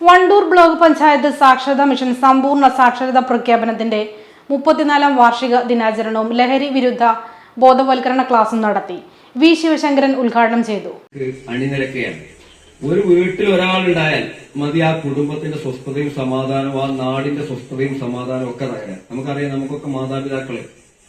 Wandoor block panchayat സാക്ഷരതാ mission സമ്പൂർണ സാക്ഷരതാ പ്രഖ്യാപനത്തിന്റെ മുപ്പത്തിനാലാം വാർഷിക ദിനാചരണവും ലഹരി വിരുദ്ധ ബോധവൽക്കരണ ക്ലാസും നടത്തി വി ശിവശങ്കരൻ ഉദ്ഘാടനം ചെയ്തു. ഒരു വീട്ടിൽ ഒരാളുണ്ടായാൽ മതി ആ കുടുംബത്തിന്റെ സ്വസ്ഥതയും സമാധാനവും ആ നാടിന്റെ സ്വസ്ഥതയും സമാധാനവും ഒക്കെ തകരാൻ നമുക്കറിയാം നമുക്കൊക്കെ മാതാപിതാക്കൾ.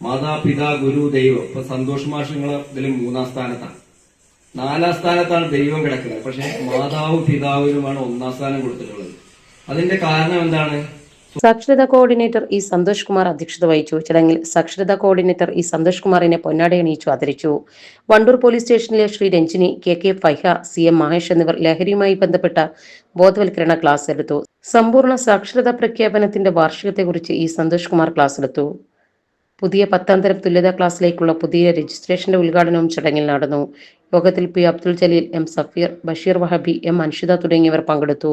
മാതാപിതാ ഗുരു ദൈവം. ഇപ്പൊ സന്തോഷ് മാഷങ്ങൾ ഇതിൽ മൂന്നാം സ്ഥാനത്താണ്. നാലാം സ്ഥാനത്താണ് ദൈവം കിടക്കുന്നത്. പക്ഷെ മാതാവും പിതാവിനുമാണ് ഒന്നാം സ്ഥാനം കൊടുത്തിട്ടുള്ളത്. അതിന്റെ കാരണം എന്താണ്? സാക്ഷരതാ കോർഡിനേറ്റർ ഇ സന്തോഷ് കുമാർ അധ്യക്ഷത വഹിച്ചു. ചടങ്ങിൽ സാക്ഷരതാ കോർഡിനേറ്റർ ഇ സന്തോഷ് കുമാറിനെ പൊന്നാട അണിയിച്ചു ആദരിച്ചു. വണ്ടൂർ പോലീസ് സ്റ്റേഷനിലെ Sree Ranjini K K Faiha C M Mahesh എന്നിവർ ലഹരിയുമായി ബന്ധപ്പെട്ട ബോധവൽക്കരണ ക്ലാസ് എടുത്തു. സമ്പൂർണ സാക്ഷരതാ പ്രഖ്യാപനത്തിന്റെ വാർഷികത്തെക്കുറിച്ച് ഇ സന്തോഷ് കുമാർ ക്ലാസ് എടുത്തു. പുതിയ പത്താം തരം തുല്യതാ ക്ലാസ്സിലേക്കുള്ള പുതിയ രജിസ്ട്രേഷന്റെ ഉദ്ഘാടനവും ചടങ്ങിൽ നടന്നു. യോഗത്തിൽ P Abdul Jaleel M Safeer Basheer Wahabi M Anshitha തുടങ്ങിയവർ പങ്കെടുത്തു.